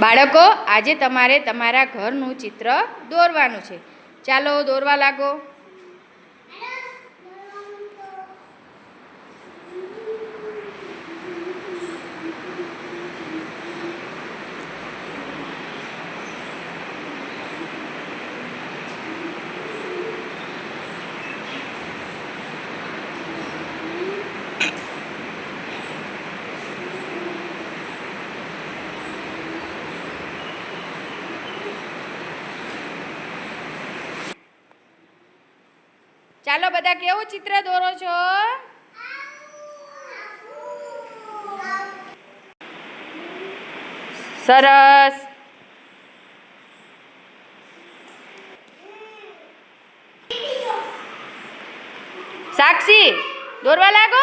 બાળકો આજે તમારે તમારા ઘરનું ચિત્ર દોરવાનું છે. ચાલો દોરવા લાગો. ચાલો બધા કેવું ચિત્ર દોરો છો? સરસ. સાક્ષી, દોરવા લાગો?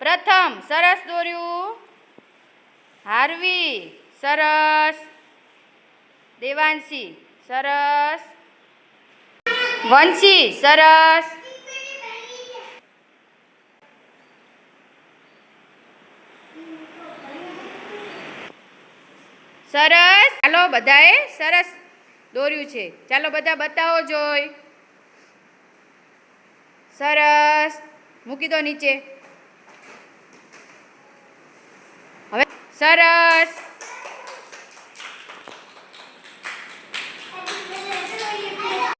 પ્રથમ, સરસ દોર્યું. હાર્વી, સરસ. દેવાંશી, સરસ. વંશી, સરસ. સરસ. ચાલો બધાએ સરસ દોર્યું છે. ચાલો બધા બતાવો જોઈ. સરસ. મૂકી દો નીચે. હવે સરસ.